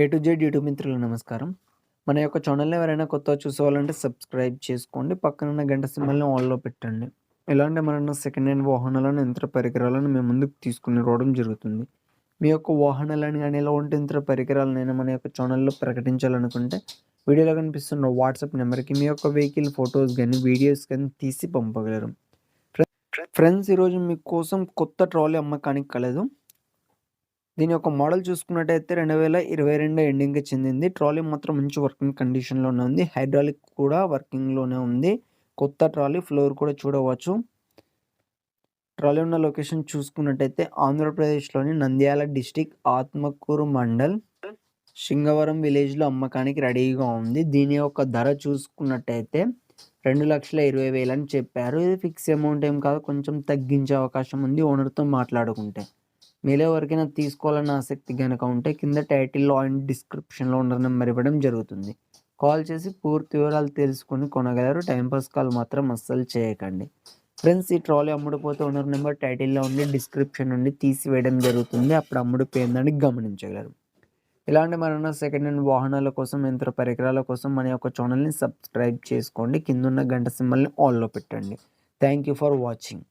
A to Z YouTube మిత్రులు నమస్కారం. మన యొక్క ఛానల్ని ఎవరైనా కొత్త చూసుకోవాలంటే సబ్స్క్రైబ్ చేసుకోండి. పక్కన ఉన్న గంట సింబల్ని ఆన్లో పెట్టండి. ఇలాంటి మన సెకండ్ హ్యాండ్ వాహనాలను యంత్ర పరికరాలను మేము ముందుకు తీసుకుని రావడం జరుగుతుంది. మీ యొక్క వాహనాలను కానీ ఎలాంటి యంత్ర పరికరాలనైనా మన యొక్క ఛానల్లో ప్రకటించాలనుకుంటే వీడియోలో కనిపిస్తున్న వాట్సాప్ నెంబర్కి మీ యొక్క వెహికల్ ఫొటోస్ కానీ వీడియోస్ కానీ తీసి పంపగలరు. ఫ్రెండ్స్ ఈరోజు మీకోసం కొత్త ట్రాలీ అమ్మకానికి కలదు. దీని యొక్క మోడల్ చూసుకున్నట్టయితే రెండు వేల ఇరవై రెండు ఎండింగ్కి చెందింది. ట్రాలీ మాత్రం మంచి వర్కింగ్ కండిషన్లోనే ఉంది. హైడ్రాలిక్ కూడా వర్కింగ్లోనే ఉంది. కొత్త ట్రాలీ ఫ్లోర్ కూడా చూడవచ్చు. ట్రాలీ ఉన్న లొకేషన్ చూసుకున్నట్టయితే ఆంధ్రప్రదేశ్లోని నంద్యాల డిస్టిక్ ఆత్మకూరు మండల్. సింగవరం విలేజ్లో అమ్మకానికి రెడీగా ఉంది. దీని యొక్క ధర చూసుకున్నట్టయితే రెండు లక్షల ఇరవై వేలు అని చెప్పారు. ఇది ఫిక్స్ అమౌంట్ ఏం కాదు. కొంచెం తగ్గించే అవకాశం ఉంది ఓనర్తో మాట్లాడుకుంటే. మీలో ఎవరికైనా తీసుకోవాలన్న ఆసక్తి కనుక ఉంటే కింద టైటిల్లో అండ్ డిస్క్రిప్షన్లో ఉన్న నెంబర్ ఇవ్వడం జరుగుతుంది. కాల్ చేసి పూర్తి వివరాలు తెలుసుకొని కొనగలరు. టైంపాస్ కాల్ మాత్రం అస్సలు చేయకండి. ఫ్రెండ్స్ ఈ ట్రాలీ అమ్ముడుపోతే ఓనర్ నెంబర్ టైటిల్లో ఉండి డిస్క్రిప్షన్ నుండి తీసివేయడం జరుగుతుంది. అప్పుడు అమ్ముడుపోయిందని గమనించగలరు. ఇలాంటి మరణ సెకండ్ హ్యాండ్ వాహనాల కోసం యంత్ర పరికరాల కోసం మన యొక్క ఛానల్ని సబ్స్క్రైబ్ చేసుకోండి. కిందున్న గంట సింబల్ని ఆల్లో పెట్టండి. Thank you for watching.